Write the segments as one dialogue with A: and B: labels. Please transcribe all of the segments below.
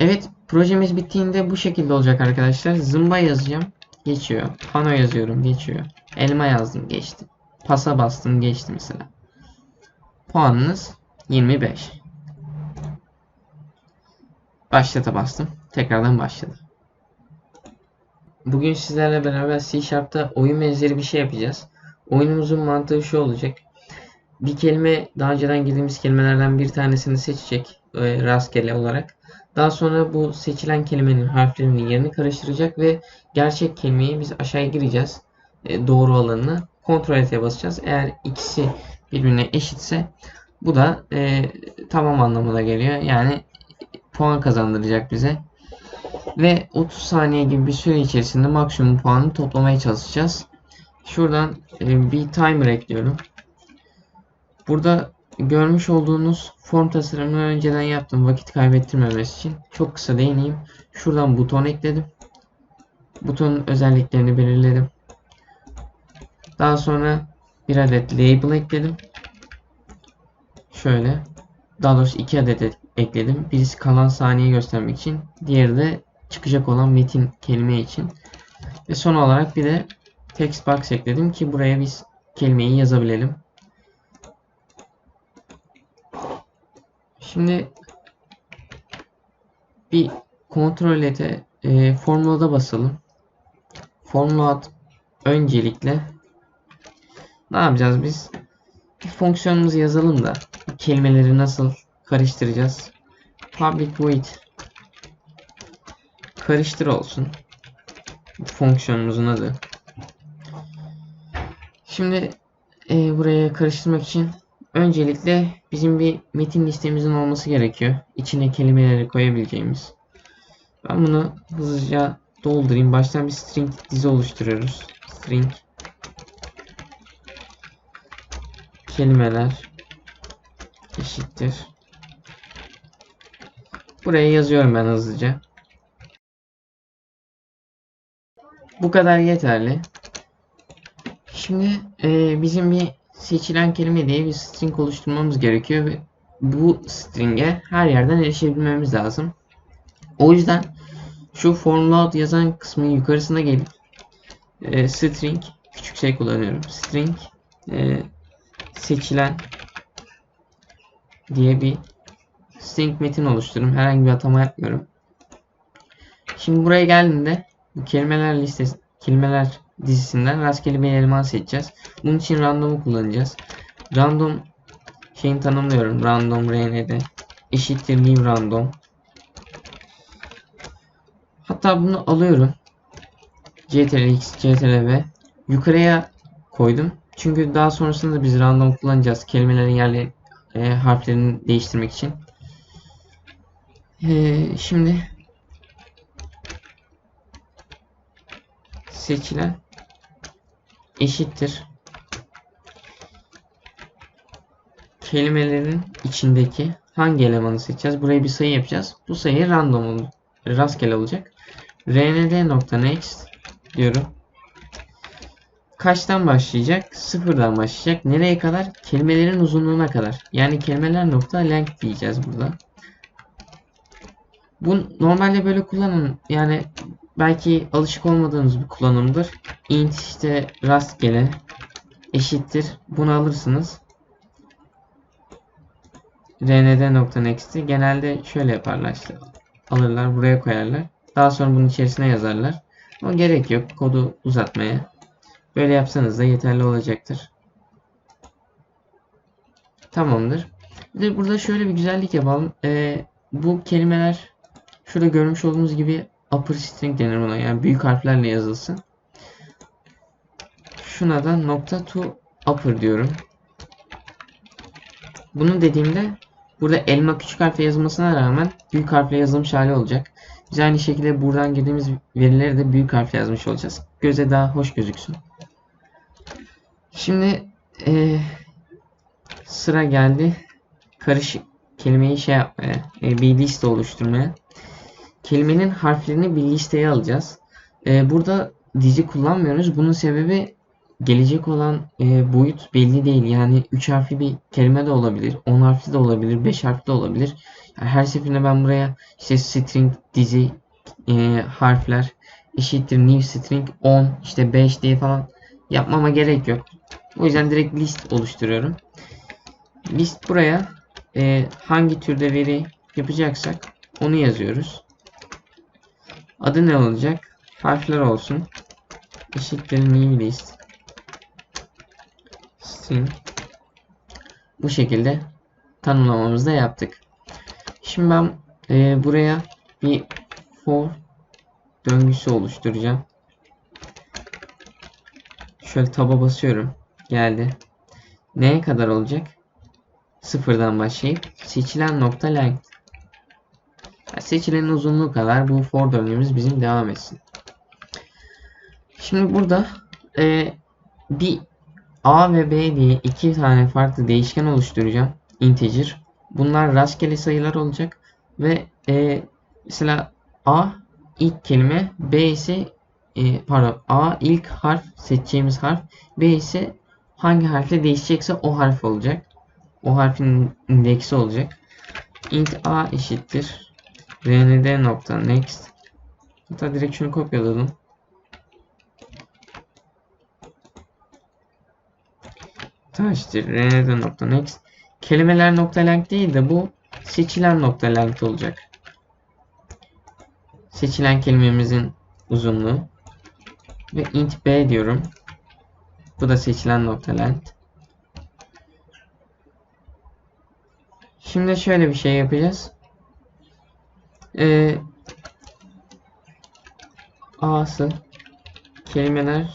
A: Evet projemiz bittiğinde bu şekilde olacak arkadaşlar. Zımba yazacağım. Geçiyor. Pano yazıyorum. Geçiyor. Elma yazdım. Geçti. Pasa bastım. Geçti mesela. Puanınız 25. Başlata bastım. Tekrardan başladı. Bugün sizlerle beraber C Sharp'ta oyun benzeri bir şey yapacağız. Oyunumuzun mantığı şu olacak. Bir kelime daha önceden girdiğimiz kelimelerden bir tanesini seçecek e, rastgele olarak. Daha sonra bu seçilen kelimenin harflerinin yerini karıştıracak ve gerçek kelimeyi biz aşağıya gireceğiz. E, doğru olanını kontrol ete basacağız. Eğer ikisi birbirine eşitse bu da e, tamam anlamına geliyor. Yani puan kazandıracak bize. Ve 30 saniye gibi bir süre içerisinde maksimum puanı toplamaya çalışacağız. Şuradan e, bir timer ekliyorum. Burada görmüş olduğunuz form tasarımını önceden yaptım vakit kaybettirmemesi için. Çok kısa değineyim. Şuradan buton ekledim. Butonun özelliklerini belirledim. Daha sonra bir adet label ekledim. Şöyle. Daha doğrusu iki adet ekledim. Birisi kalan saniye göstermek için. Diğeri de çıkacak olan metin kelime için. Ve son olarak bir de text box ekledim ki buraya biz kelimeyi yazabilelim. Şimdi bir kontrol ete e, formülada basalım. Formula öncelikle ne yapacağız biz? Bir fonksiyonumuzu yazalım da kelimeleri nasıl karıştıracağız? Public void karıştır olsun. Fonksiyonumuzun adı. Şimdi e, buraya karıştırmak için öncelikle bizim bir metin listemizin olması gerekiyor. İçine kelimeleri koyabileceğimiz. Ben bunu hızlıca doldurayım. Baştan bir string dizi oluşturuyoruz. String kelimeler eşittir. Buraya yazıyorum ben hızlıca. Bu kadar yeterli. Şimdi e, bizim bir seçilen kelime diye bir string oluşturmamız gerekiyor ve bu string'e her yerden erişebilmemiz lazım. O yüzden şu formload yazan kısmın yukarısına gelip e, string küçük şey kullanıyorum. String e, seçilen diye bir string metin oluştururum. Herhangi bir atama yapmıyorum. Şimdi buraya geldiğinde bu kelimeler listesi kelimeler dizisinden rastgele bir eleman seçeceğiz. Bunun için random'u kullanacağız. Random şeyini tanımlıyorum. Random rnd eşittir new random. Hatta bunu alıyorum. ctrl x ctrl v yukarıya koydum. Çünkü daha sonrasında biz random kullanacağız. Kelimelerin yerleri e, harflerini değiştirmek için. E, şimdi seçilen eşittir kelimelerin içindeki hangi elemanı seçeceğiz? Buraya bir sayı yapacağız. Bu sayı random rastgele olacak. rnd.next diyorum. Kaçtan başlayacak? Sıfırdan başlayacak. Nereye kadar? Kelimelerin uzunluğuna kadar. Yani kelimeler nokta length diyeceğiz burada. Bu normalde böyle kullanın. Yani belki alışık olmadığınız bir kullanımdır. int işte rastgele eşittir. Bunu alırsınız. rnd.next'i genelde şöyle yaparlar işte. Alırlar buraya koyarlar. Daha sonra bunun içerisine yazarlar. Ama gerek yok kodu uzatmaya. Böyle yapsanız da yeterli olacaktır. Tamamdır. Bir de burada şöyle bir güzellik yapalım. Ee, bu kelimeler şurada görmüş olduğunuz gibi upper string denir buna. Yani büyük harflerle yazılsın. Şuna da nokta to upper diyorum. Bunu dediğimde burada elma küçük harfle yazılmasına rağmen büyük harfle yazılmış hali olacak. Biz aynı şekilde buradan girdiğimiz verileri de büyük harfle yazmış olacağız. Göze daha hoş gözüksün. Şimdi e, sıra geldi karışık kelimeyi şey yapmaya, e, bir liste oluşturmaya. Kelimenin harflerini bir listeye alacağız. E, burada dizi kullanmıyoruz. Bunun sebebi gelecek olan e, boyut belli değil. Yani 3 harfli bir kelime de olabilir, 10 harfli de olabilir, 5 harfli de olabilir. Her seferinde ben buraya işte string, dizi, e, harfler eşittir new string 10 işte 5 diye falan yapmama gerek yok. O yüzden direkt list oluşturuyorum. List buraya e, hangi türde veri yapacaksak onu yazıyoruz. Adı ne olacak? Harfler olsun. Eşittir new list. String. Bu şekilde tanımlamamızı da yaptık. Şimdi ben e, buraya bir for döngüsü oluşturacağım. Şöyle taba basıyorum. Geldi. Neye kadar olacak? Sıfırdan başlayıp seçilen nokta length. Seçilenin uzunluğu kadar bu for döngümüz bizim devam etsin. Şimdi burada e, bir a ve b diye iki tane farklı değişken oluşturacağım. Integer. Bunlar rastgele sayılar olacak ve e, mesela a ilk kelime b ise e, pardon a ilk harf seçeceğimiz harf b ise hangi harfle değişecekse o harf olacak. O harfin indeksi olacak. int a eşittir rnd nokta next hatta direkt şunu kopyaladım. Taştır rnd nokta next kelimeler nokta length değil de bu seçilen nokta length olacak. Seçilen kelimemizin uzunluğu ve int b diyorum. Bu da seçilen nokta length. Şimdi şöyle bir şey yapacağız. Ee, A'sı kelimeler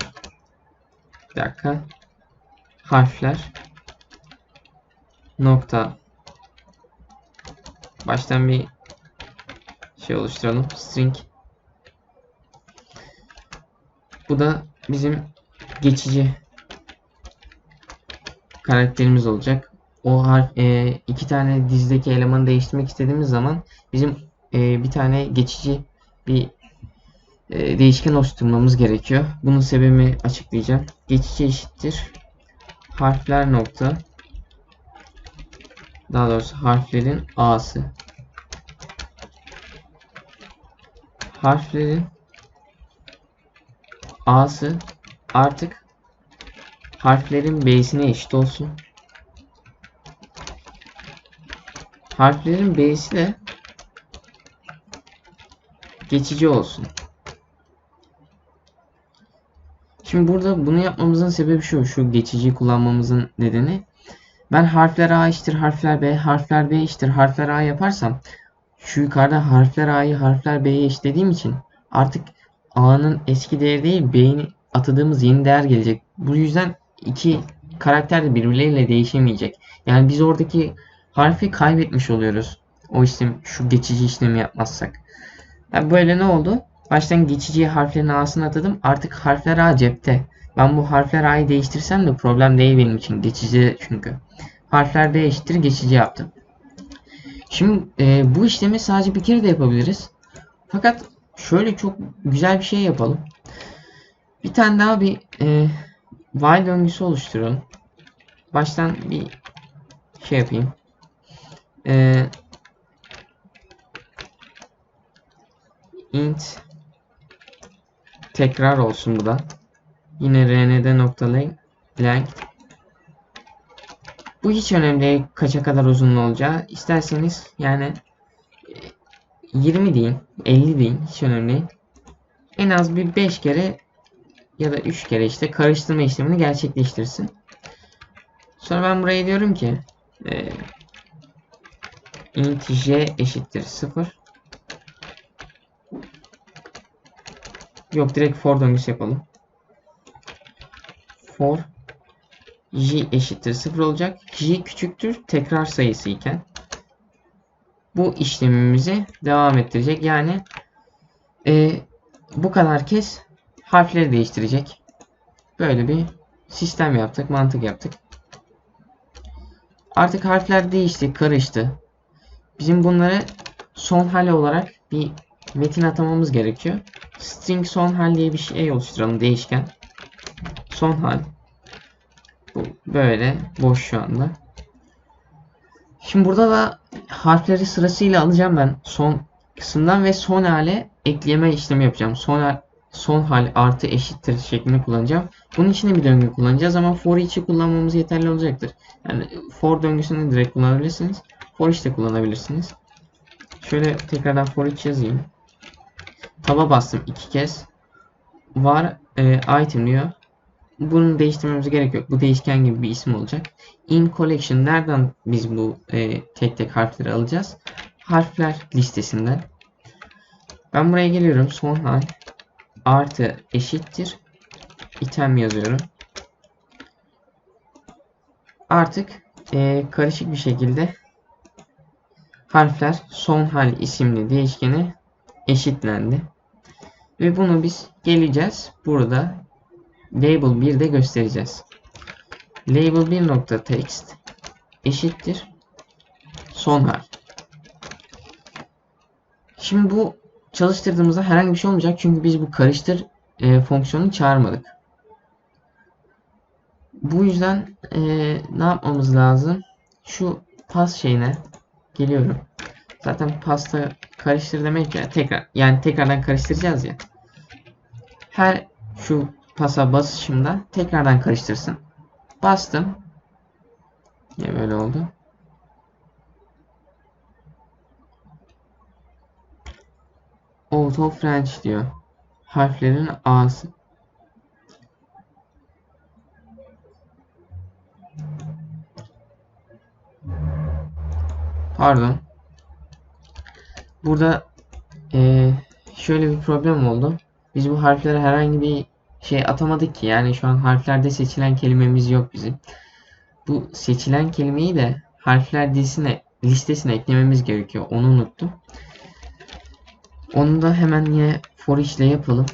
A: bir dakika harfler nokta. Baştan bir şey oluşturalım string. Bu da bizim geçici karakterimiz olacak. O harf e, iki tane dizdeki elemanı değiştirmek istediğimiz zaman bizim e, bir tane geçici bir e, değişken oluşturmamız gerekiyor. Bunun sebebini açıklayacağım. Geçici eşittir harfler nokta daha doğrusu harflerin a'sı harflerin a'sı artık harflerin b'sine eşit olsun. Harflerin b'si de geçici olsun. Şimdi burada bunu yapmamızın sebebi şu. Şu geçici kullanmamızın nedeni. Ben harfler A eşittir harfler B, harfler B eşittir harfler A yaparsam şu yukarıda harfler A'yı harfler B'ye eşitlediğim için artık A'nın eski değeri değil B'ni atadığımız yeni değer gelecek. Bu yüzden iki karakter de birbirleriyle değişemeyecek. Yani biz oradaki harfi kaybetmiş oluyoruz. O işlem şu geçici işlemi yapmazsak. Yani böyle ne oldu? Baştan geçici harflerin A'sını atadım. Artık harfler A cepte. Ben bu harfler A'yı değiştirsem de problem değil benim için. Geçici çünkü. Harfler B eşittir geçici yaptım. Şimdi e, bu işlemi sadece bir kere de yapabiliriz. Fakat şöyle çok güzel bir şey yapalım. Bir tane daha bir e, while döngüsü oluşturalım. Baştan bir şey yapayım. E, int tekrar olsun bu da. Yine rnd nokta length. Bu hiç önemli değil kaça kadar uzun olacağı. İsterseniz yani 20 e, deyin, 50 deyin hiç önemli değil. En az bir 5 kere ya da 3 kere işte karıştırma işlemini gerçekleştirsin. Sonra ben buraya diyorum ki e, int j eşittir 0 Yok direkt for döngüsü yapalım. For j eşittir 0 olacak. j küçüktür tekrar sayısı iken bu işlemimizi devam ettirecek. Yani e, bu kadar kez harfleri değiştirecek. Böyle bir sistem yaptık, mantık yaptık. Artık harfler değişti, karıştı. Bizim bunları son hali olarak bir metin atamamız gerekiyor. String son hal diye bir şey oluşturalım değişken. son hal. Bu böyle boş şu anda. Şimdi burada da harfleri sırasıyla alacağım ben son kısımdan ve son hale ekleme işlemi yapacağım. Son hal, son hal artı eşittir şeklinde kullanacağım. Bunun için bir döngü kullanacağız ama for each'i kullanmamız yeterli olacaktır. Yani for döngüsünü direkt kullanabilirsiniz. For each de kullanabilirsiniz. Şöyle tekrardan for each yazayım. Taba bastım iki kez. Var e, item diyor. Bunu değiştirmemize gerek yok. Bu değişken gibi bir isim olacak. In collection nereden biz bu e, tek tek harfleri alacağız? Harfler listesinden. Ben buraya geliyorum. Son hal artı eşittir item yazıyorum. Artık e, karışık bir şekilde harfler son hal isimli değişkene eşitlendi. Ve bunu biz geleceğiz. Burada label 1'de göstereceğiz. Label 1 nokta text eşittir son hal. Şimdi bu çalıştırdığımızda herhangi bir şey olmayacak. Çünkü biz bu karıştır e, fonksiyonunu çağırmadık. Bu yüzden e, ne yapmamız lazım? Şu pas şeyine geliyorum. Zaten pasta karıştır demek ya tekrar yani tekrardan karıştıracağız ya. Her şu pasa basışımda tekrardan karıştırsın. Bastım. Niye böyle oldu? Auto French diyor. Harflerin A'sı. Pardon. Burada ee, şöyle bir problem oldu. Biz bu harflere herhangi bir şey atamadık ki. Yani şu an harflerde seçilen kelimemiz yok bizim. Bu seçilen kelimeyi de harfler dizisine listesine eklememiz gerekiyor. Onu unuttum. Onu da hemen yine for each ile yapalım.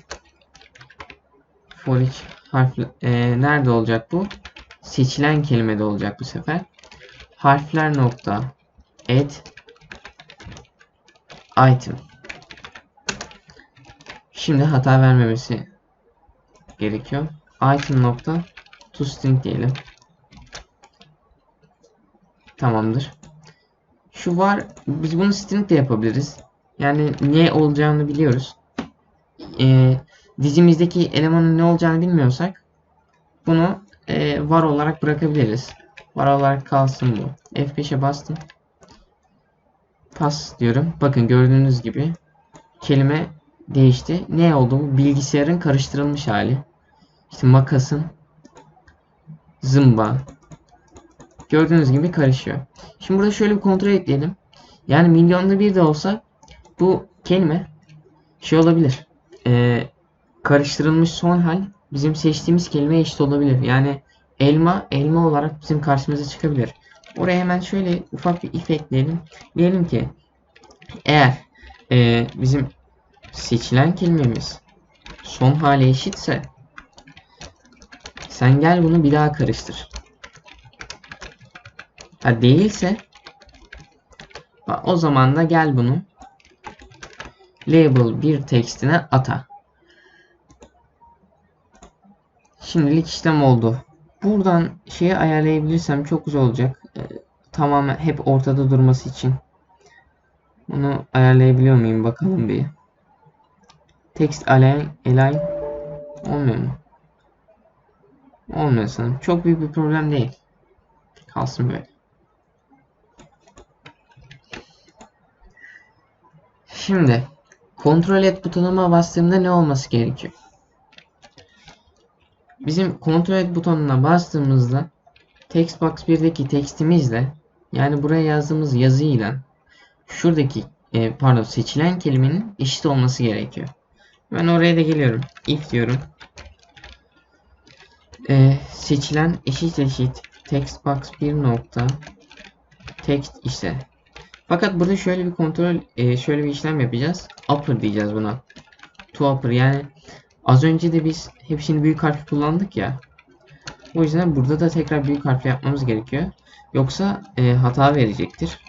A: For each harf e, nerede olacak bu? Seçilen kelimede olacak bu sefer. Harfler nokta add item. Şimdi hata vermemesi gerekiyor. Item nokta to string diyelim. Tamamdır. Şu var. Biz bunu string de yapabiliriz. Yani ne olacağını biliyoruz. Ee, dizimizdeki elemanın ne olacağını bilmiyorsak bunu e, var olarak bırakabiliriz. Var olarak kalsın bu. F5'e bastım. Pas diyorum. Bakın gördüğünüz gibi kelime değişti. Ne oldu bu? Bilgisayarın karıştırılmış hali. İşte makasın zımba. Gördüğünüz gibi karışıyor. Şimdi burada şöyle bir kontrol ekleyelim. Yani milyonda bir de olsa bu kelime şey olabilir. Ee, karıştırılmış son hal bizim seçtiğimiz kelime eşit olabilir. Yani elma elma olarak bizim karşımıza çıkabilir. Oraya hemen şöyle ufak bir if ekleyelim. Diyelim ki eğer e, bizim seçilen kelimemiz son hale eşitse sen gel bunu bir daha karıştır. Ha değilse o zaman da gel bunu label bir tekstine ata. Şimdilik işlem oldu. Buradan şeyi ayarlayabilirsem çok güzel olacak. Tamamen hep ortada durması için. Bunu ayarlayabiliyor muyum bakalım bir. Text align, align olmuyor mu? Olmuyor sanırım. Çok büyük bir problem değil. Kalsın böyle. Şimdi kontrol et butonuna bastığımda ne olması gerekiyor? Bizim kontrol et butonuna bastığımızda textbox 1'deki tekstimizle yani buraya yazdığımız yazıyla şuradaki e, pardon seçilen kelimenin eşit olması gerekiyor. Ben oraya da geliyorum. If diyorum. E, seçilen eşit eşit textbox 1 nokta text işte. Fakat burada şöyle bir kontrol e, şöyle bir işlem yapacağız. Upper diyeceğiz buna. To upper yani az önce de biz hepsini büyük harf kullandık ya. O yüzden burada da tekrar büyük harfle yapmamız gerekiyor. Yoksa e, hata verecektir.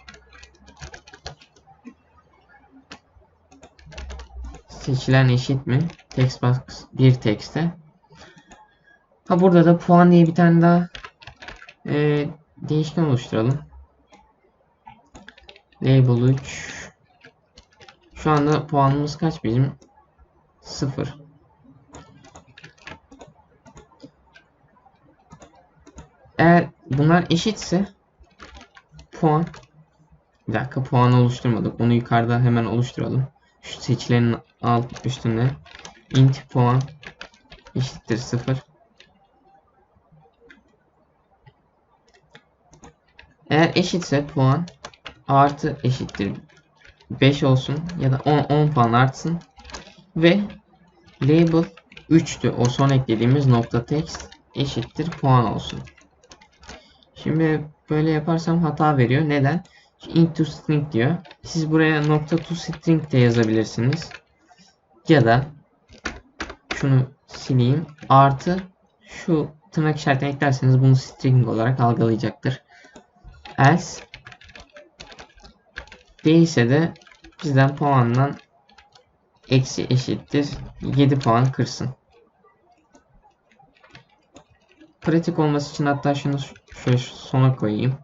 A: Seçilen eşit mi? Text box bir text'e. Ha burada da puan diye bir tane daha e, değişken oluşturalım. Label 3 Şu anda puanımız kaç bizim? 0 Eğer bunlar eşitse puan bir dakika puan oluşturmadık. Onu yukarıda hemen oluşturalım. Şu seçilenin alt üstüne int puan eşittir 0. Eğer eşitse puan artı eşittir 5 olsun ya da 10, 10 puan artsın ve label 3'tü o son eklediğimiz nokta text eşittir puan olsun. Şimdi böyle yaparsam hata veriyor. Neden? int to string diyor. Siz buraya nokta to string de yazabilirsiniz. Ya da şunu sileyim. Artı şu tırnak işaretini eklerseniz bunu string olarak algılayacaktır. Else değilse de bizden puandan eksi eşittir 7 puan kırsın. Pratik olması için hatta şunu şöyle sona koyayım.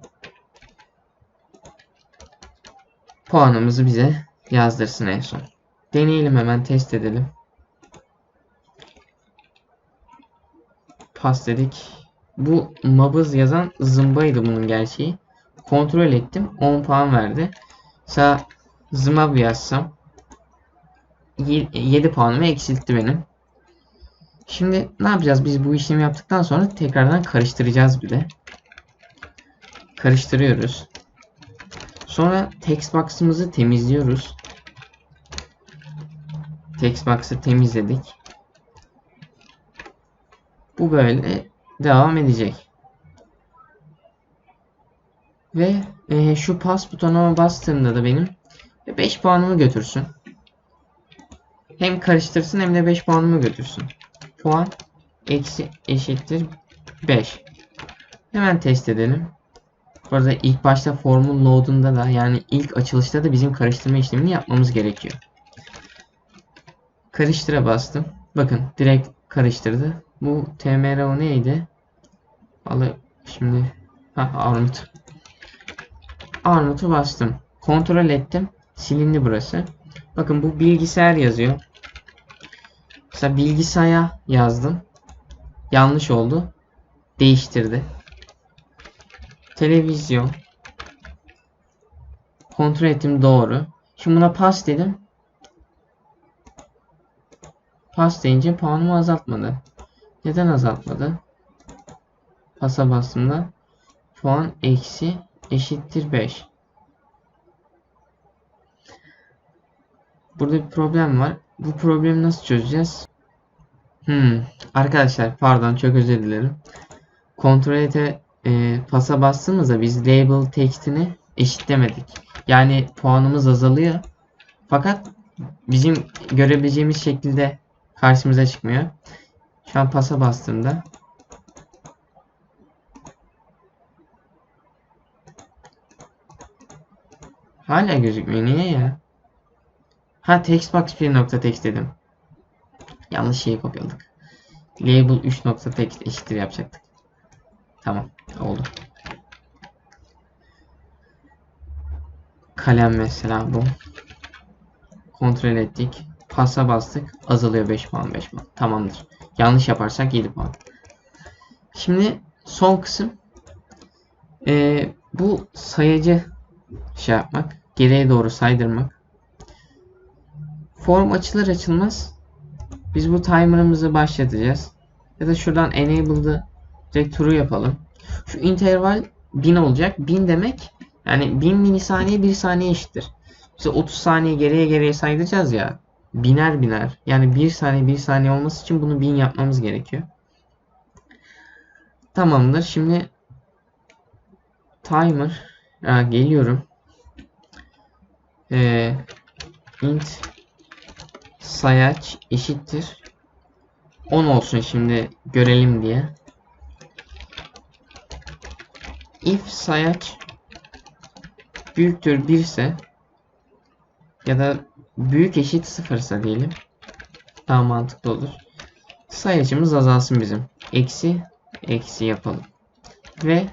A: Puanımızı bize yazdırsın en son. Deneyelim hemen test edelim. Pas dedik. Bu mabız yazan zımbaydı bunun gerçeği. Kontrol ettim. 10 puan verdi. Mesela zımab yazsam 7 puanımı eksiltti benim. Şimdi ne yapacağız? Biz bu işlemi yaptıktan sonra tekrardan karıştıracağız bir de. Karıştırıyoruz. Sonra text box'ımızı temizliyoruz. Text box'ı temizledik. Bu böyle devam edecek. Ve e, şu pas butonuna bastığımda da benim 5 puanımı götürsün. Hem karıştırsın hem de 5 puanımı götürsün. Puan eksi eşittir 5. Hemen test edelim. Bu arada ilk başta formun load'unda da yani ilk açılışta da bizim karıştırma işlemini yapmamız gerekiyor. Karıştıra bastım. Bakın direkt karıştırdı. Bu tmro neydi? Vallahi şimdi ha armut. Armut'u bastım. Kontrol ettim. Silindi burası. Bakın bu bilgisayar yazıyor. Mesela bilgisayar yazdım. Yanlış oldu. Değiştirdi. Televizyon. Kontrol ettim doğru. Şimdi buna pas dedim. Pas deyince puanımı azaltmadı. Neden azaltmadı? Pasa bastığımda puan eksi eşittir 5. Burada bir problem var. Bu problemi nasıl çözeceğiz? Hmm. Arkadaşlar pardon çok özür dilerim. Kontrol ete e, pasa bastığımızda biz label text'ini eşitlemedik. Yani puanımız azalıyor. Fakat bizim görebileceğimiz şekilde karşımıza çıkmıyor. Şu an pasa bastığımda hala gözükmüyor. Niye ya? Ha textbox 1.text dedim. Yanlış şeyi kopyaladık. Label 3.text eşittir yapacaktık. Tamam. Oldu. Kalem mesela bu. Kontrol ettik. Pasa bastık. Azalıyor 5 puan 5 puan. Tamamdır. Yanlış yaparsak 7 puan. Şimdi son kısım. Ee, bu sayacı şey yapmak. Geriye doğru saydırmak. Form açılır açılmaz biz bu timer'ımızı başlatacağız. Ya da şuradan enabled'ı direkt true yapalım. Şu interval 1000 olacak. 1000 demek yani 1000 milisaniye 1 saniye eşittir. İşte 30 saniye geriye geriye saydıracağız ya. Biner biner. Yani 1 saniye 1 saniye olması için bunu 1000 yapmamız gerekiyor. Tamamdır. Şimdi timer ha, geliyorum. Ee, int sayaç eşittir 10 olsun şimdi görelim diye. If sayaç büyüktür 1 ise ya da büyük eşit 0 ise diyelim daha mantıklı olur. sayacımız azalsın bizim. Eksi eksi yapalım. Ve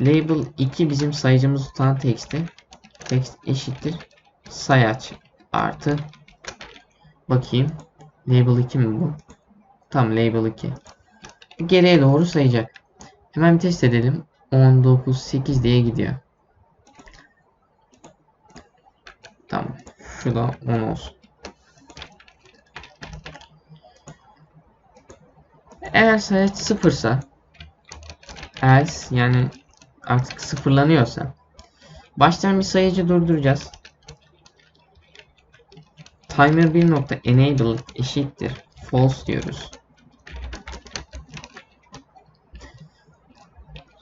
A: label 2 bizim sayacımız tutan teksti. Text eşittir sayaç artı bakayım. Label 2 mi bu? Tam label 2. Geriye doğru sayacak. Hemen bir test edelim. 19 8 diye gidiyor. Tamam. Şu da 10 olsun. Eğer sayaç sıfırsa else yani artık sıfırlanıyorsa baştan bir sayıcı durduracağız. Timer 1 nokta enable eşittir. False diyoruz.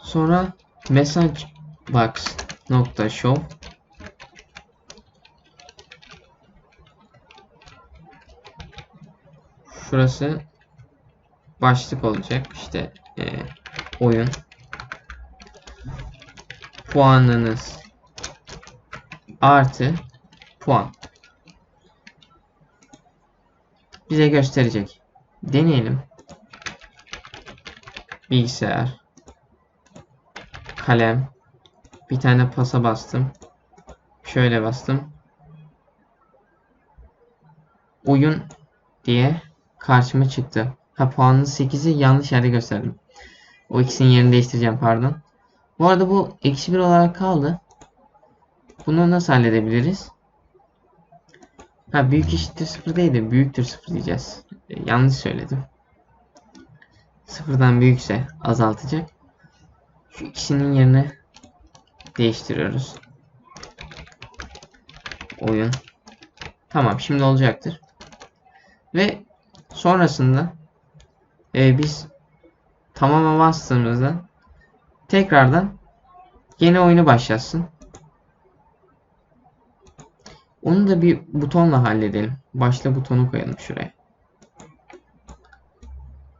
A: Sonra message box nokta show. Şurası başlık olacak. İşte e, oyun. Puanınız artı puan bize gösterecek deneyelim bilgisayar kalem bir tane pasa bastım şöyle bastım oyun diye karşıma çıktı. Ha puanın 8'i yanlış yerde gösterdim. O ikisinin yerini değiştireceğim pardon. Bu arada bu eksi 1 olarak kaldı. Bunu nasıl halledebiliriz? Ha büyük eşittir 0 değil de büyüktür 0 diyeceğiz. E, yanlış söyledim. Sıfırdan büyükse azaltacak. Şu ikisinin yerini değiştiriyoruz. Oyun. Tamam şimdi olacaktır. Ve sonrasında e, biz tamama bastığımızda tekrardan yeni oyunu başlasın. Onu da bir butonla halledelim. Başla butonu koyalım şuraya.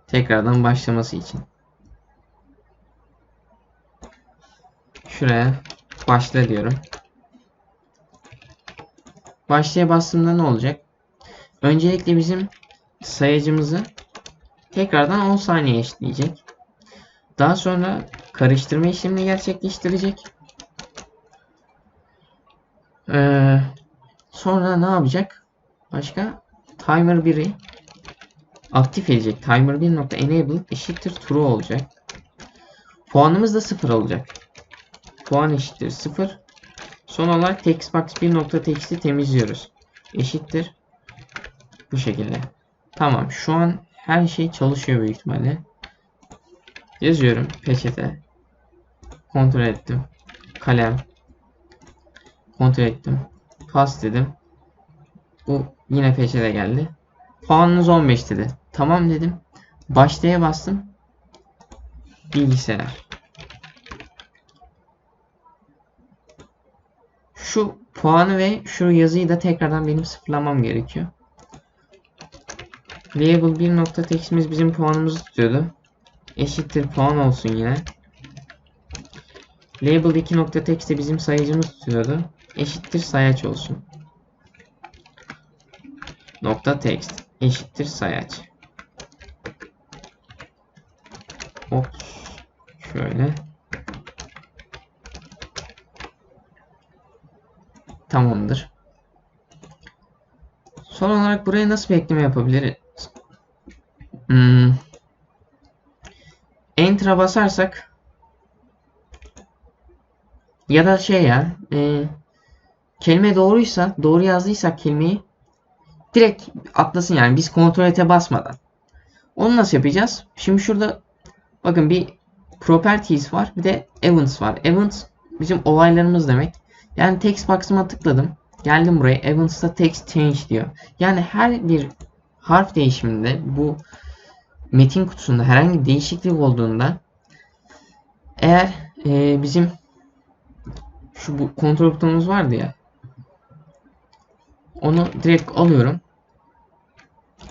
A: Tekrardan başlaması için. Şuraya başla diyorum. Başlaya bastığımda ne olacak? Öncelikle bizim sayacımızı tekrardan 10 saniye eşitleyecek. Daha sonra karıştırma işlemini gerçekleştirecek. Ee, sonra ne yapacak? Başka timer 1'i aktif edecek. Timer 1.enable eşittir true olacak. Puanımız da 0 olacak. Puan eşittir 0. Son olarak textbox 1.txt'i temizliyoruz. Eşittir bu şekilde. Tamam şu an her şey çalışıyor büyük ihtimalle. Yazıyorum peçete. Kontrol ettim. Kalem. Kontrol ettim. Pas dedim. Bu yine peçete geldi. Puanınız 15 dedi. Tamam dedim. Başlaya bastım. Bilgisayar. Şu puanı ve şu yazıyı da tekrardan benim sıfırlamam gerekiyor. Label 1 nokta text'imiz bizim puanımızı tutuyordu. Eşittir puan olsun yine. Label 2 nokta text de bizim sayıcımız tutuyordu. Eşittir sayaç olsun. Nokta text eşittir sayaç. Hop. Şöyle. Tamamdır. Son olarak buraya nasıl bir ekleme yapabiliriz? Hmm. Enter'a basarsak ya da şey ya e, kelime doğruysa doğru yazdıysak kelimeyi direkt atlasın yani biz kontrol ete basmadan. Onu nasıl yapacağız? Şimdi şurada bakın bir properties var bir de events var. Events bizim olaylarımız demek. Yani text box'ıma tıkladım. Geldim buraya. Events'ta text change diyor. Yani her bir harf değişiminde bu metin kutusunda herhangi bir değişiklik olduğunda eğer e, bizim şu bu kontrol butonumuz vardı ya onu direkt alıyorum.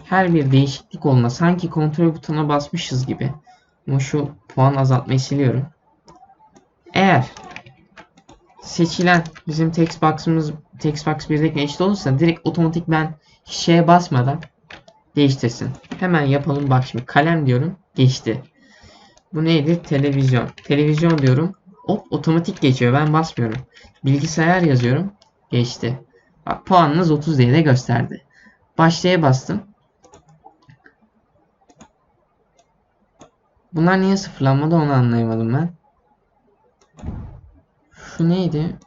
A: Her bir değişiklik olduğunda sanki kontrol butonuna basmışız gibi. Ama şu puan azaltmayı siliyorum. Eğer seçilen bizim text box'ımız text box 1'deki eşit olursa direkt otomatik ben şeye basmadan değiştirsin. Hemen yapalım. Bak şimdi kalem diyorum. Geçti. Bu neydi? Televizyon. Televizyon diyorum. Hop otomatik geçiyor. Ben basmıyorum. Bilgisayar yazıyorum. Geçti. Bak puanınız 30 diye de gösterdi. Başlaya bastım. Bunlar niye sıfırlanmadı onu anlayamadım ben. Şu neydi?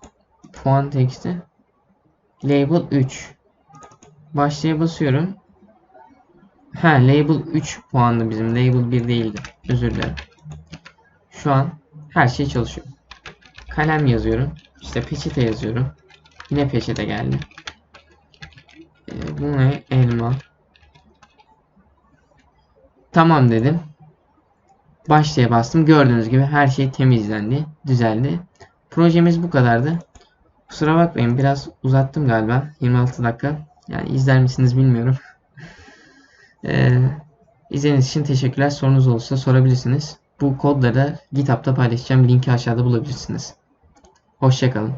A: Puan teksti. Label 3. Başlaya basıyorum. Ha label 3 puanlı bizim. Label 1 değildi. Özür dilerim. Şu an her şey çalışıyor. Kalem yazıyorum. İşte peçete yazıyorum. Yine peçete geldi. Ee, bu ne? Elma. Tamam dedim. Başlaya bastım. Gördüğünüz gibi her şey temizlendi. Düzeldi. Projemiz bu kadardı. Kusura bakmayın biraz uzattım galiba. 26 dakika. Yani izler misiniz bilmiyorum. Ee, izlediğiniz için teşekkürler. Sorunuz olursa sorabilirsiniz. Bu kodları da GitHub'da paylaşacağım. Linki aşağıda bulabilirsiniz. Hoşçakalın.